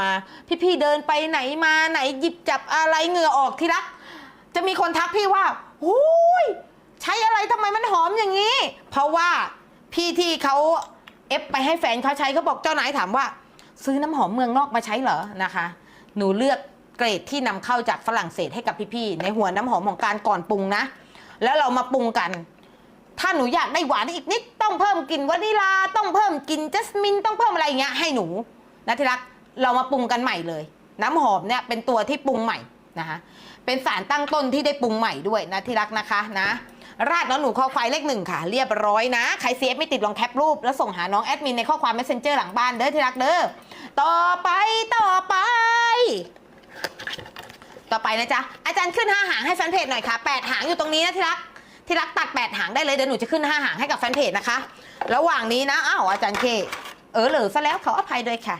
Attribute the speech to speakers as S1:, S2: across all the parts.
S1: มา พี่ๆเดินไปไหนมาไหนหยิบจับอะไรเหงื่อออกที่รัก จะมีคนทักพี่ว่าหูยใช้อะไรทำไมมันหอมอย่างนี้ เพราะว่าพี่ที่เขาเอฟไปให้แฟนเขาใช้เขาบอกเจ้านายถามว่า ซื้อน้ำหอมเมืองนอกมาใช้เหรอนะคะ หนูเลือกเกรดที่นำเข้าจากฝรั่งเศสให้กับพี่ๆในหัวน้ำหอมของการก่อนปรุงนะ แล้วเรามาปรุงกัน ถ้าหนูอยากได้หวานอีกนิดต้องเพิ่มกลิ่นวานิลาต้องเพิ่มกลิ่นจัสมินต้องเพิ่มอะไรอย่างเงี้ยให้หนูนะที่รัก เรามาปรุงกันใหม่เลย น้ำหอมเนี่ยเป็นตัวที่ปรุงใหม่นะคะเป็นสารตั้งต้นที่ได้ปรุงใหม่ด้วยนะที่รักนะคะนะ ราดน้องหนูข้อควายเลขหนึ่งค่ะ เรียบร้อยนะใครเซฟไม่ติดลองแคปรูป แล้วส่งหาน้องแอดมินในข้อความ messenger หลังบ้านเด้อที่รักเด้อต่อไปต่อไป ต่อไปนะจ๊ะอาจารย์ขึ้น5หางให้แฟนเพจหน่อยค่ะ8หางอยู่ตรงนี้นะที่รักที่รักตัด8หางได้เลยเดี๋ยวหนูจะขึ้น5หางให้กับแฟนเพจนะคะ ระหว่างนี้นะอ้าวอาจารย์เค เออเหลือซะแล้วขออภัยด้วยค่ะ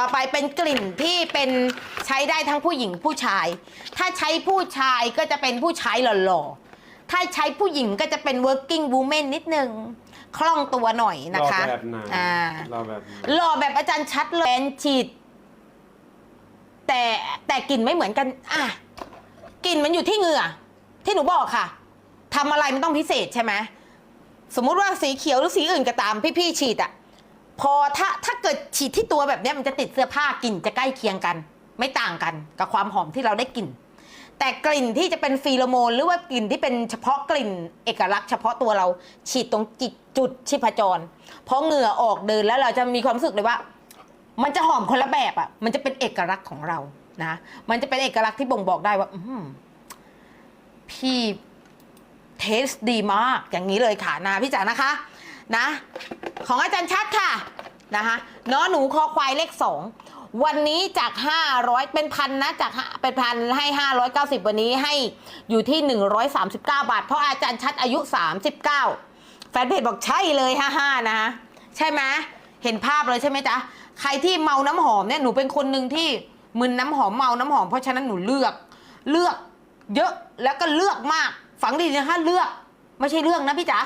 S1: ต่อไปเป็นกลิ่นที่เป็นใช้ได้ทั้งผู้หญิงผู้ชาย ถ้าใช้ผู้ชายก็จะเป็นผู้ชายหล่อๆ ถ้าใช้ผู้หญิงก็จะเป็น working woman นิดนึง คล่องตัวหน่อยนะคะ
S2: รอแบบไหน
S1: อ่า
S2: รอแบบไหน
S1: หล่อแบบอาจารย์ชัดเลยแฟนฉีด แต่แต่กลิ่นไม่เหมือนกัน อะกลิ่นมันอยู่ที่เหงื่อ ที่หนูบอกค่ะทำอะไรมันต้องพิเศษใช่ไหมสมมุติว่าสีเขียวหรือสีอื่นก็ตามพี่ๆฉีดอะ พอถ้าถ้าเกิดฉีดที่ตัวแบบนี้มันจะติดเสื้อผ้ากลิ่นจะใกล้เคียงกัน ไม่ต่างกันกับความหอมที่เราได้กลิ่น แต่กลิ่นที่จะเป็นฟีโรโมน หรือว่ากลิ่นที่เป็นเฉพาะกลิ่นเอกลักษณ์เฉพาะตัวเราฉีดตรงจิตจุดชีพจรเพราะเหงื่อออกเดินแล้วเราจะมีความรู้สึกเลยว่า มันจะหอมคนละแบบอะ มันจะเป็นเอกลักษณ์ของเรานะมันจะเป็นเอกลักษณ์ที่บ่งบอกได้ว่าพี่เทสดีมากอย่างนี้เลยค่ะนะพี่จ๋านะคะ นะ ของอาจารย์ชัดค่ะนะคะน้อหนูคอควายเลขสองวันนี้จาก 500 เป็นพันนะจากห้าเป็นพันให้ 590 วันนี้ให้อยู่ที่ 139 บาท เพราะอาจารย์ชัดอายุ 39 แฟนเพจบอกใช่เลย55นะคะใช่ไหมเห็นภาพเลยใช่ไหมจ๊ะใครที่เมาน้ำหอมเนี่ยหนูเป็นคนหนึ่งที่มึนน้ำหอมเมาน้ำหอมเพราะฉะนั้นหนูเลือกเลือกเยอะแล้วก็เลือกมาก ฝังดีนะคะเลือก ไม่ใช่เรื่องนะพี่จ๋า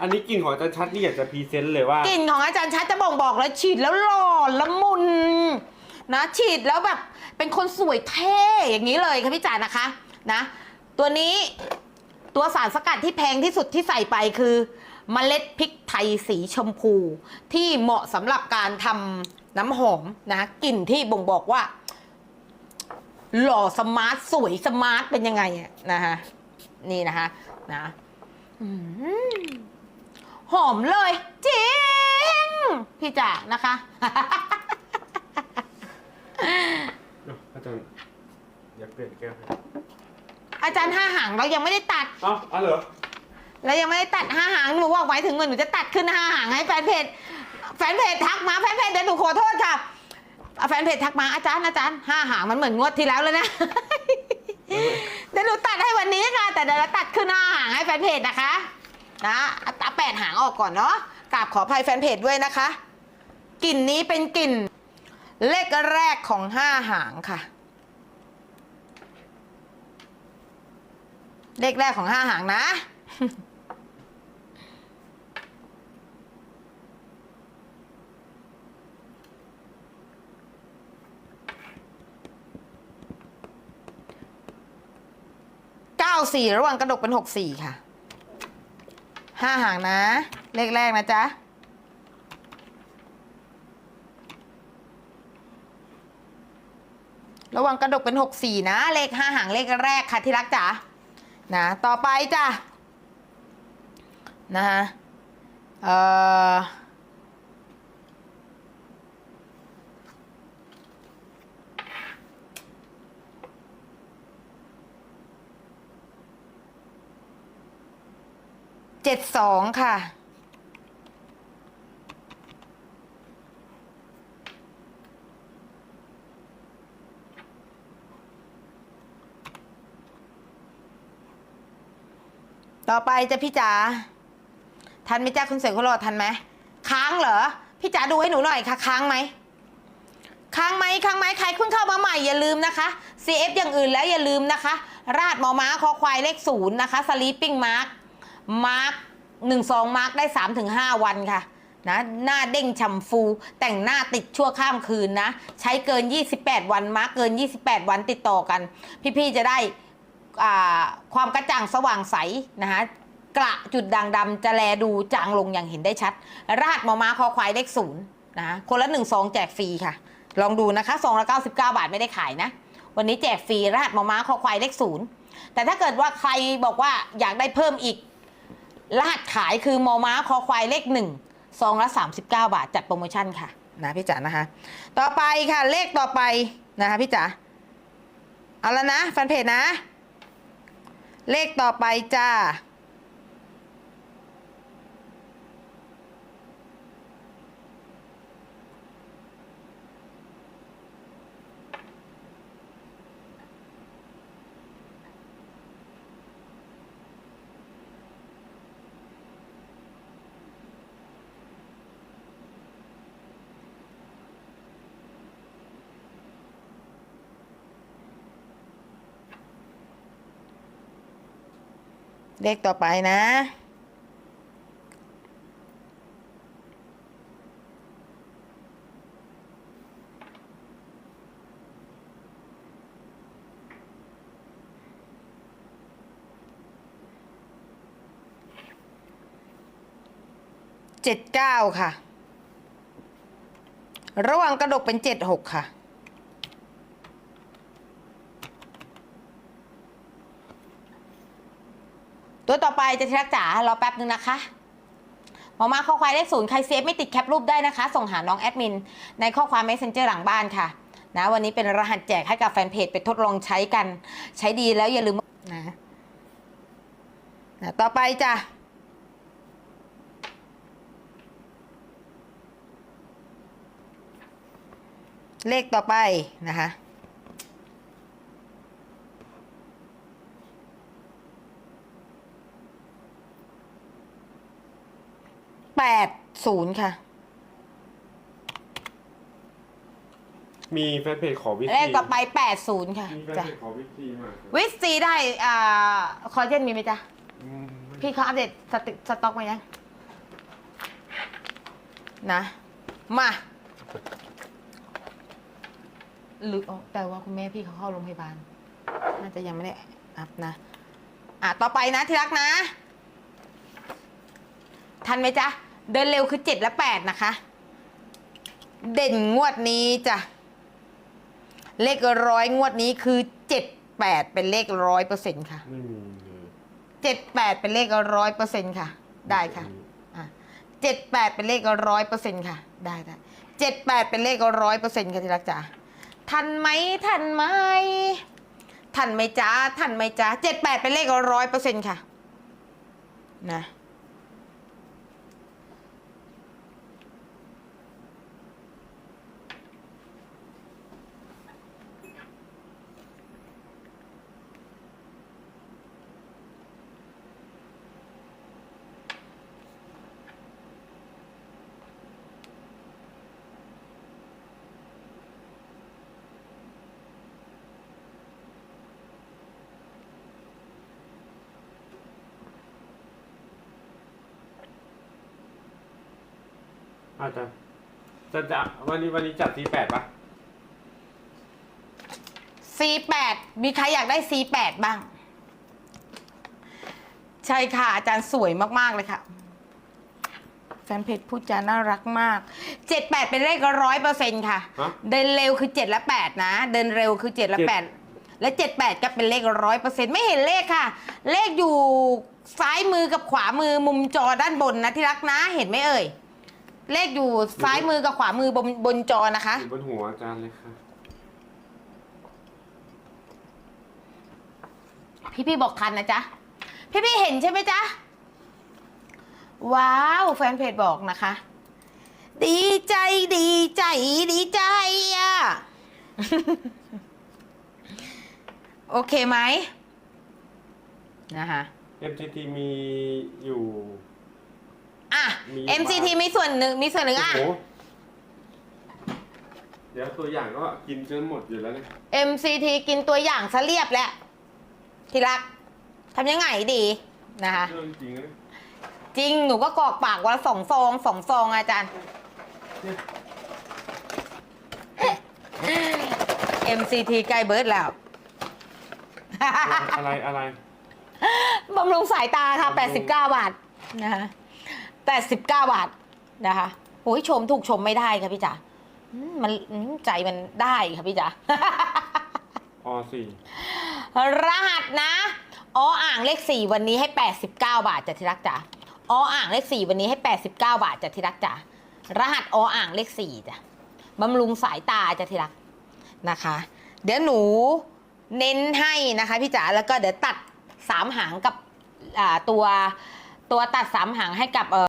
S2: อันนี้กลิ่นของอาจารย์ชัดนี่อยากจะพรีเซนต์เลยว่า
S1: กลิ่นของอาจารย์ชัดจะบ่งบอกเลยฉีดแล้วหล่อละมุนนะฉีดแล้วแบบเป็นคนสวยเท่อย่างนี้เลยค่ะพี่จ๋านะคะนะตัวนี้ตัวสารสกัดที่แพงที่สุดที่ใส่ไปคือเมล็ดพริกไทยสีชมพู ที่เหมาะสำหรับการทำน้ำหอมนะกลิ่นที่บ่งบอกว่า หล่อสมาร์ทสวยสมาร์ทเป็นยังไงนะคะนี่นะคะนะ อืม หอมเลย จริง พี่จ๋านะคะ
S2: อาจารย์อยากเปลี่ยนแก้วให้
S1: อาจารย์ห้าหางเรายังไม่ได้ตัด
S2: เอ้าอ๋อเหรอ
S1: เรายังไม่ได้ตัดห้าหางหนูบอกไว้ถึงเมื่อหนูจะตัดขึ้นห้าหางให้แฟนเพจแฟนเพจทักมาแฟนเพจเดี๋ยวหนูขอโทษค่ะอะแฟนเพจทักมาอาจารย์อาจารย์ห้าหางมันเหมือนงวดที่แล้วเลยนะ เดี๋ยวหนูตัดให้วันนี้ค่ะ แต่เดี๋ยวเราตัดขึ้นห้าหางให้แฟนเพจนะคะ นะเอาแปดหางออกก่อนเนาะกราบขออภัยแฟนเพจด้วยนะคะ กลิ่นนี้เป็นกลิ่น เลขแรกของห้าหางค่ะ เลขแรกของห้าหางนะเก้าสี่ระหว่างกระดกเป็นหกสี่ค่ะ ห้าหางนะ เลขแรกนะจ๊ะ ระวังกระดกเป็นหกสี่นะ เลขห้าหางเลขแรกค่ะที่รักจ๋านะต่อไปจ้ะนะฮะเอ่อ จ็ดสองค่ะ ต่อไปจะพี่จ๋าทันไหมจ้าคุณเสกคุณรอทันไหมค้างเหรอ พี่จ๋าดูให้หนูหน่อยค่ะ ค้างไหมค้างไหมค้างไหมใครเพิ่งเข้ามาใหม่อย่าลืมนะคะ CF อย่างอื่นแล้วอย่าลืมนะคะ ราดหมอม้าคอควายเลขศูนย์นะคะสลีปปิ้งมาร์ก มาร์กหนึ่งสองมาร์กได้สามถึงห้าวันค่ะนะหน้าเด้งฉ่ำฟู แต่งหน้าติดชั่วข้ามคืนนะ ใช้เกิน 28 วันมาร์คเกิน 28 วันติดต่อกัน พี่ๆจะได้ความกระจ่างสว่างใสนะคะกระจุดด่างดำจะแลดูจางลงอย่างเห็นได้ชัดรหัสมอม้าคอควายเลขศูนย์นะคนละหนึ่งซองแจกฟรีค่ะ ลองดูนะคะซองละ99 บาทไม่ได้ขายนะ วันนี้แจกฟรีรหัสมอม้าคอควายเลขศูนย์แต่ถ้าเกิดว่าใครบอกว่าอยากได้เพิ่มอีก รหัสขายคือมอม้าคอควายเลขหนึ่งซองละ39 บาทจัดโปรโมชั่นค่ะนะพี่จ๋านะคะ ต่อไปค่ะเลขต่อไปนะคะพี่จ๋าเอาแล้วนะแฟนเพจนะ เลขต่อไปจ้า เลขต่อไปนะ เจ็ดเก้าค่ะ ระหว่างกระดกเป็นเจ็ดหกค่ะ ตัวต่อไป จะทีรักจ๋ารอแป๊บนึงนะคะหมอมาข้อความเลขศูนย์ใครเซฟไม่ติดแคปรูปได้นะคะ ส่งหาน้องแอดมิน ในข้อความ messenger หลังบ้านค่ะนะวันนี้เป็นรหัสแจกให้กับแฟนเพจไปทดลองใช้กัน ใช้ดีแล้วอย่าลืมนะนะต่อไปจ้ะเลขต่อไปนะคะ แปด ศูนย์ค่ะ
S2: มีแฟนเพจขอวิธี
S1: เลขต่อไปแปดศูนย์ค่ะ
S2: มีแฟน
S1: จ้ะ
S2: เพจขอวิธีมาก
S1: วิสซีได้อ่าคอลลาเจนมีไหมจ๊ะ
S2: อืมไม่
S1: พี่เขาอัปเดตสติสต็อกมายัง นะ มาหรืออ๋อแต่ว่าคุณแม่พี่เขาเข้าโรงพยาบาล น่าจะยังไม่ได้อัพนะ อะ ต่อไปนะที่รักนะ ทันไหมจ๊ะ เดินเร็วคือเจ็ดและแปดนะคะ เด่นงวดนี้จ้ะ เลขร้อยงวดนี้คือเจ็ดแปดเป็นเลขร้อยเปอร์เซ็นต์ค่ะ
S2: ไม่มีเลย
S1: เจ็ดแปดเป็นเลขร้อยเปอร์เซ็นต์ค่ะ ได้ค่ะอะเจ็ดแปดเป็นเลขร้อยเปอร์เซ็นต์ค่ะ ได้ได้เจ็ดแปดเป็นเลขร้อยเปอร์เซ็นต์ค่ะที่รักจ๋าทันไหมทันไหมทันไหมจ้าทันไหมจ้าเจ็ดแปดเป็นเลขร้อยเปอร์เซ็นต์ค่ะ นะ
S2: อาจจะจะจะวันนี้วันนี้จัดทีแปดปะ
S1: C8 มีใครอยากได้ C8 บ้าง ใช่ค่ะ อาจารย์สวยมาก ๆ เลยค่ะ แฟนเพจพูดจาน่ารักมาก 78 เป็นเลขร้อยเปอร์เซ็นต์ค่ะ
S2: ฮะ
S1: เดินเร็วคือ 7 และ 8 นะ เดินเร็วคือ 7 และ
S2: เจ็ด
S1: 8และ 78 ก็เป็นเลขร้อยเปอร์เซ็นต์ไม่เห็นเลขค่ะ เลขอยู่ซ้ายมือกับขวามือมุมจอด้านบนนะที่รักนะ เห็นไหมเอ่ย เลขอยู่ซ้ายมือกับขวามือบนบนจอนะคะ
S2: อยู่บนหัวอาจารย์เลยค่ะ
S1: พี่พี่ๆบอกทันนะจ๊ะ พี่พี่ๆเห็นใช่ไหมจ๊ะ ว้าว แฟนเพจบอกนะคะ ดีใจดีใจ ดีใจอะ โอเคไหมนะคะ
S2: MTT มีอยู่
S1: อะ
S2: มี
S1: MCT มีส่วนหนึ่งมีส่วนหนึ่ง
S2: โอ้
S1: อะ
S2: โหเดี๋ยวตัวอย่างก็กินจนหมดอยู่แล้วเนี่ย
S1: MCT กินตัวอย่างซะเรียบแล้วที่รักทำยังไงดีนะคะ
S2: เรื่องจริงนะ
S1: จจริงหนูก็กรอกปากวันละสองซองสองซองอาจารย์ MCT ใกล้เบิร์ดแล้ว
S2: อะไรอะไร
S1: บำรุงสายตาค่ะ
S2: บำรุง
S1: 89 บาทนะคะ 89 บาทนะคะโอ้ยชมถูกชมไม่ได้ค่ะพี่จ๋าอืมมันอืมใจมันได้ค่ะพี่จ๋า
S2: อสี่
S1: รหัสนะออ่างเลขสี่วันนี้ให้ 89 บาทจ้ะที่รักจ๋าออ่างเลขสี่วันนี้ให้ 89 บาทจ้ะที่รักจ๋ารหัสออ่างเลขสี่จ้ะบำรุงสายตาจ้ะที่รักนะคะ เดี๋ยวหนูเน้นให้นะคะพี่จ๋าแล้วก็เดี๋ยวตัดสามหางกับอ่าตัวตัวตัดสามหางให้กับเอ่อ